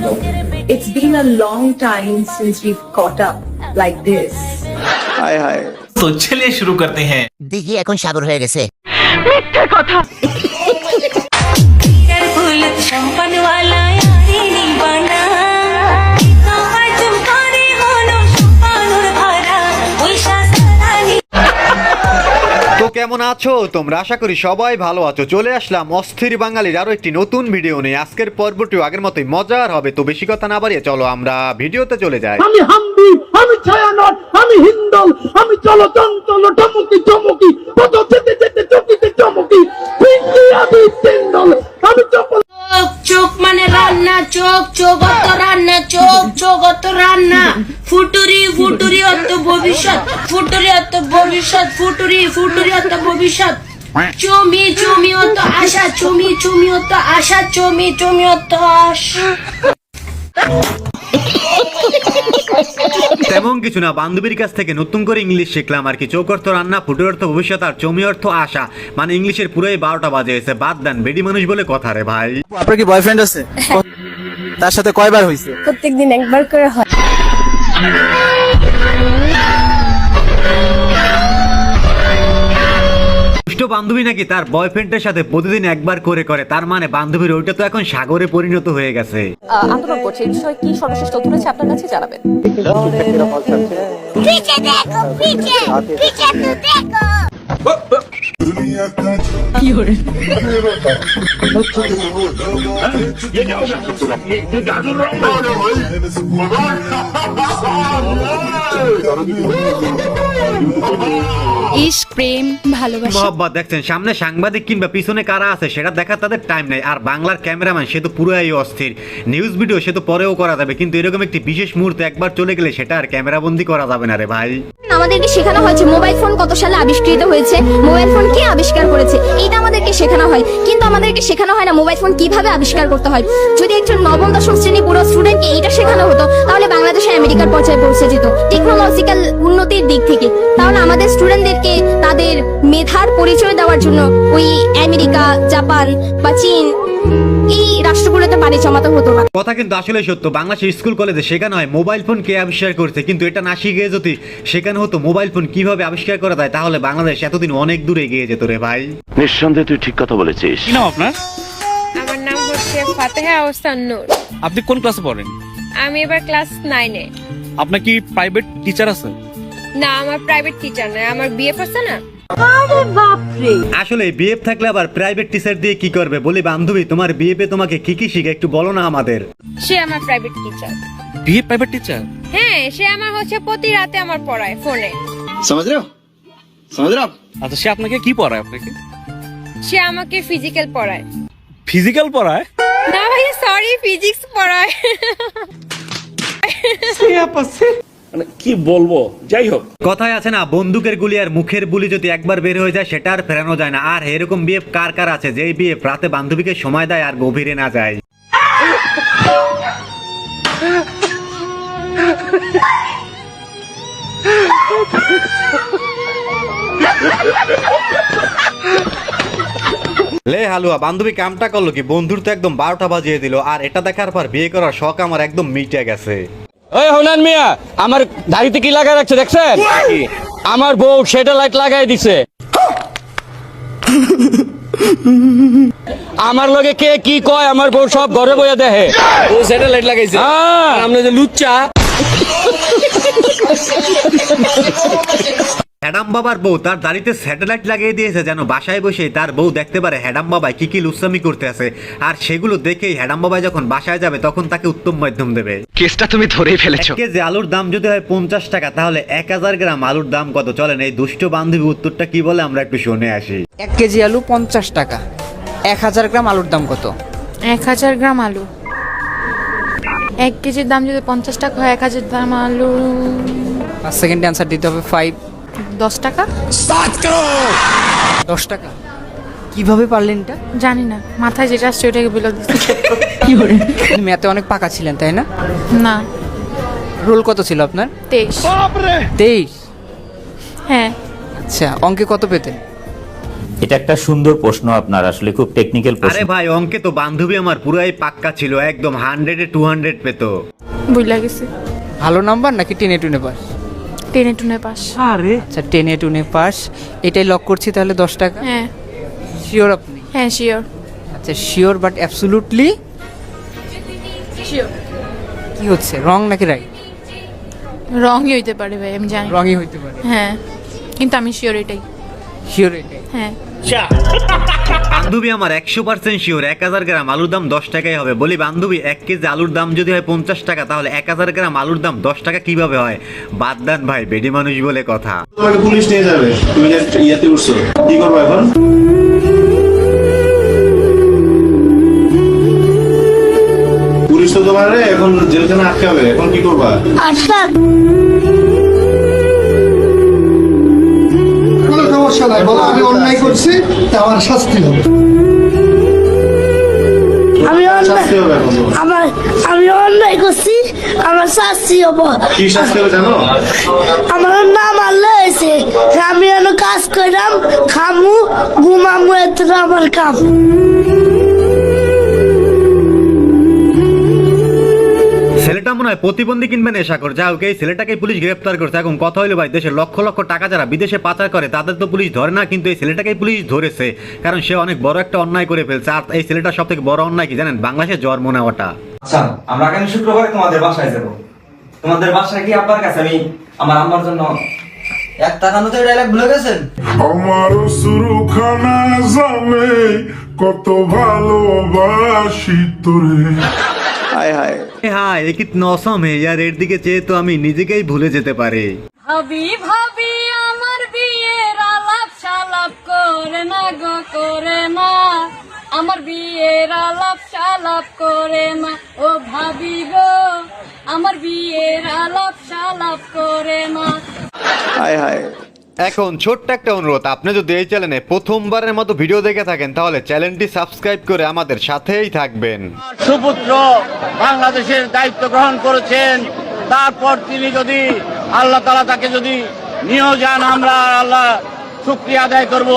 It's been a long time since we've caught up like this. Hi, hi. তো চলিয়ে শুরু করতে हैं। দিঘি এখন সাগর হয়ে গেছে। মিথ্যে কথা। কেমন আছো? তোমরা আশা করি সবাই ভালো আছো। চলে আসলাম অস্থির বাঙালির আরও একটি নতুন ভিডিও নিয়ে। আজকের পর্বটিও আগের মতোই মজার হবে তো বেশি কথা না বাড়িয়ে চলো আমরা ভিডিওতে চলে যাই। আমি হাম্বি আমি ছায়ানট আমি হিন্দল আমি চলো চঞ্চল টমকি চমকি কত যেতে যেতে চকিতে চমকি। পিঙ্কি আমি আমি চপল চোখ চোখ মানে রান্না চোখ চোখ অত রান্না চোখ চোখ অত রান্না। ফুটুরি ফুটুরি অত ভবিষ্যৎ ফুটুরি অত ভবিষ্যৎ ফুটুরি ফুটুরি ভবিষ্যৎ। চমি চমি অত আশা চমি চমি অত আশা চমি চমি অত আশা। তেমন কিছু না বান্ধবীর কাছ থেকে নতুন করে ইংলিশ শিখলাম আর কি। চৌক অর্থ রান্না ফুটের অর্থ ভবিষ্যৎ আর চমি অর্থ আশা। মানে ইংলিশের পুরোই বারোটা বাজে এসে বাদ দেন বেডি মানুষ বলে কথা রে ভাই। আপনার কি বয়ফ্রেন্ড আছে? তার সাথে কয়বার হয়েছে? প্রত্যেকদিন একবার করে হয়। দুষ্ট বান্ধবী নাকি তার বয়ফ্রেন্ডের সাথে প্রতিদিন একবার করে করে? তার মানে বান্ধবীর ওইটা তো এখন সাগরে পরিণত হয়ে গেছে। আন্দোলন করছে এই বিষয়ে কি সর্বশেষ তথ্য রয়েছে আপনার কাছে জানাবেন? প্রেম ভালোবাসা। দেখছেন সামনে সাংবাদিক কিংবা পিছনে কারা আছে সেটা দেখার তাদের টাইম নেই। আর বাংলার ক্যামেরাম্যান সে তো পুরোই অস্থির। নিউজ ভিডিও সে তো পরেও করা যাবে। কিন্তু এরকম একটি বিশেষ মুহূর্তে একবার চলে গেলে সেটা আর ক্যামেরাবন্দি করা যাবে না রে ভাই। আমাদেরকে শেখানো হয়েছে মোবাইল ফোন কত সালে আবিষ্কৃত হয়েছে মোবাইল ফোন কে আবিষ্কার করেছে এইটা আমাদেরকে শেখানো হয়। কিন্তু আমাদেরকে শেখানো হয় না মোবাইল ফোন কীভাবে আবিষ্কার করতে হয়। যদি একজন নবম দশম শ্রেণি পুরো স্টুডেন্টকে এইটা শেখানো হতো তাহলে বাংলাদেশে আমেরিকার পর্যায়ে পৌঁছে যেত। টেকনোলজিক্যাল উন্নতির দিক থেকে। তাহলে আমাদের স্টুডেন্টদেরকে তাদের মেধার পরিচয় দেওয়ার জন্য ওই আমেরিকা জাপান বা চীন এই রাষ্ট্রগুলোতে পাড়ি জমাতে হতো না। কথা কিন্তু আসলে সত্য। বাংলাদেশের স্কুল কলেজে শেখানো হয় মোবাইল ফোন কে আবিষ্কার করছে? কিন্তু এটা না শিখে যদি শেখানো হতো মোবাইল ফোন কীভাবে আবিষ্কার করা যায় তাহলে বাংলাদেশ এতদিন অনেক দূরে এগিয়ে যেত রে ভাই। নিঃসন্দেহে তুই ঠিক কথা বলেছিস। কি নাম আপনার? আমার নাম হচ্ছে ফাতেহা আহসান নূর। আপনি কোন ক্লাসে পড়েন? আমি এবার ক্লাস নাইনে। আপনার কি প্রাইভেট টিচার আছে? না আমার প্রাইভেট টিচার নয় আমার বিএফ আছে না। আসলে বিএফ থাকলে আবার প্রাইভেট টিচার দিয়ে কি করবে? বলি বান্ধবী তোমার বিএফে তোমাকে কি কি শিখে একটু বলো না আমাদের। সে আমার private teacher BA private teacher হ্যাঁ সে আমার হচ্ছে প্রতি রাতে আমার পড়ায় ফোনে সমাজ রে সমাজ রে আচ্ছা সে আপনাকে কি পড়ায় আপনাকে? সে আমাকে ফিজিক্যাল পড়ায়। ফিজিক্যাল পড়ায়? না ভাই সরি ফিজিক্স পড়ায়। মানে কি বলব? যাই হোক। কথায় আছে না বন্দুকের গুলি আর মুখের বুলি যদি একবার বের হয়ে যায় সেটা আর ফেরানো যায় না। আর এরকম বিএফ কার কার আছে? যেই বিএফ রাতে বান্ধবীকে সময় দেয় আর গভীরে না যায়। লে হালুয়া বান্ধবী কামটা করল কি? বন্ধুর তো একদম বারোটা বাজিয়ে দিল। আর এটা দেখার পর বিয়ে করার শখ আমার একদম মিটে গেছে। ওই হোনান মিয়া আমার দাড়িতে কি লাগাই রাখছে দেখছেন? আমার বউ সেটা লাইট লাগাই দিছে। আমার লগে কে কি কয় আমার বউ সব ঘরে বইয়া দেখে। ও স্যাটেলাইট লাগাইছে। আমরা যে লুচ্চা। হ্যাডাম বাবার বউ তার দাড়িতে স্যাটেলাইট লাগিয়ে দিয়েছে যেন বাসায় বসে তার বউ দেখতে পারে হ্যাডাম বাবায় কি কি লুসামি করতে আছে। আর সেগুলো দেখেই হ্যাডাম বাবাই যখন বাসায় যাবে তখন তাকে উত্তম মাধ্যম দেবে। কেসটা তুমি ধরেই ফেলেছো। এক কেজি আলুর দাম যদি হয় পঞ্চাশ টাকা তাহলে এক হাজার গ্রাম আলুর দাম কত? চলেন এই দুষ্ট বান্ধবী উত্তরটা কি বলে আমরা একটু শুনে আসি। এক কেজি আলু পঞ্চাশ টাকা। এক হাজার গ্রাম আলুর দাম কত? এক হাজার গ্রাম আলু। এক কেজির দাম যদি পঞ্চাশ টাকা হয় এক হাজার দাম আলু। পাঁচ সেকেন্ডে অ্যান্সার দিতে হবে ফাইভ দশ টাকা? দশ টাকা? কীভাবে পারলেন এটা? জানি না মাথায় যেটা আসছে ওটাকে বলে দিচ্ছি ম্যাথে অনেক পাকা ছিলেন তাই না? না। রোল কত ছিল আপনার? তেইশ। তেইশ? হ্যাঁ। আচ্ছা অঙ্কে কত পেতেন? এটা একটা সুন্দর প্রশ্ন আপনার আসলে খুব টেকনিক্যাল আরে ভাই অঙ্কে তো বান্ধবী আমার পুরাই পাক্কা ছিল একদম হান্ড্রেডে টু হান্ড্রেড পেতো। বুঝলা গেছে ভালো নাম্বার নাকি টেনে টুনে পাস? টেনে টুনে পাস। আরে। আচ্ছা টেনে টুনে পাস। এটাই লক করছি তাহলে দশ টাকা? হ্যাঁ। শিওর আপনি? হ্যাঁ শিওর আচ্ছা শিওর বাট অ্যাবসুলুটলি শিওর কি হচ্ছে রং নাকি রাইট রঙই হইতে পারে ভাই আমি জানি। রঙই হইতে পারে। হ্যাঁ কিন্তু আমি শিওর এটাই। শিওর এটাই হ্যাঁ বান্ধবী আমার একশো পার্সেন্ট শিওর এক হাজার গ্রাম আলুর দাম দশ টাকাই হবে। বলি বান্ধবী এক কেজি আলুর দাম যদি হয় পঞ্চাশ টাকা তাহলে এক হাজার গ্রাম আলুর দাম দশ টাকা কীভাবে হয়? বাদ দেন ভাই বেডি মানুষ বলে কথা। তোমাকে পুলিশ নিয়ে যাবে তুমি ইয়াতে উঠছো। কি করব এখন? পুলিশ তো তোমার এখন জেলখানে আটকাবে এখন কি করবা? আচ্ছা সমস্যা নাই বলো আমি অন্যায় করছি তা আমার শাস্তি হবে। আমি অন্যায়। আমার আমি করছি আমার শাস্তি হব। কি শাস্তি হবে জানো? আমার নাম আল্লাহ হয়েছে। আমি কাজ করলাম খামু ঘুমামু এত আমার কাম। ছেলেটা মনে হয় প্রতিবন্ধী কিনবে নেশা করে। যা হোক এই ছেলেটাকে পুলিশ গ্রেপ্তার করছে। এখন কথা হইল ভাই দেশের লক্ষ লক্ষ টাকা যারা বিদেশে পাচার করে তাদের তো পুলিশ ধরে না কিন্তু এই ছেলেটাকেই পুলিশ ধরেছে। কারণ সে অনেক বড় একটা অন্যায় করে ফেলছে। আর এই ছেলেটা সব থেকে বড় অন্যায় কি জানেন? বাংলাদেশে জন্ম নেওয়াটা। আচ্ছা আমরা আগামী শুক্রবার তোমাদের বাসায় যাব। তোমাদের বাসায় কি আব্বার কাছে? আমি আমার আম্মার জন্য এক টাকা মতো ডায়লগ ভুলে গেছেন? আমার সুরখানা জানে কত ভালোবাসি তোরে। হ্যাঁ। এ কি নসম হে। ইয়ার এর দিকে চেয়ে তো আমি নিজেকেই ভুলে যেতে পারি। ভাবি ভাবি আমার বিয়ের আলাপ সালাপ করে না গো করে না। আমার বিয়ের আলাপ সালাপ করে না। ও ভাবি গো আমার বিয়ের আলাপ সালাপ করে না। এখন ছোট্ট একটা অনুরোধ, আপনি যদি এই চ্যানেলে প্রথমবারের মতো ভিডিও দেখে থাকেন, তাহলে চ্যানেলটি সাবস্ক্রাইব করে আমাদের সাথেই থাকবেন। সুপুত্র বাংলাদেশের দায়িত্ব গ্রহণ করেছেন। তারপর তিনি যদি আল্লাহ তালা তাকে যদি নিয়েও যান, আমরা আল্লাহ শুক্রিয়া আদায় করব।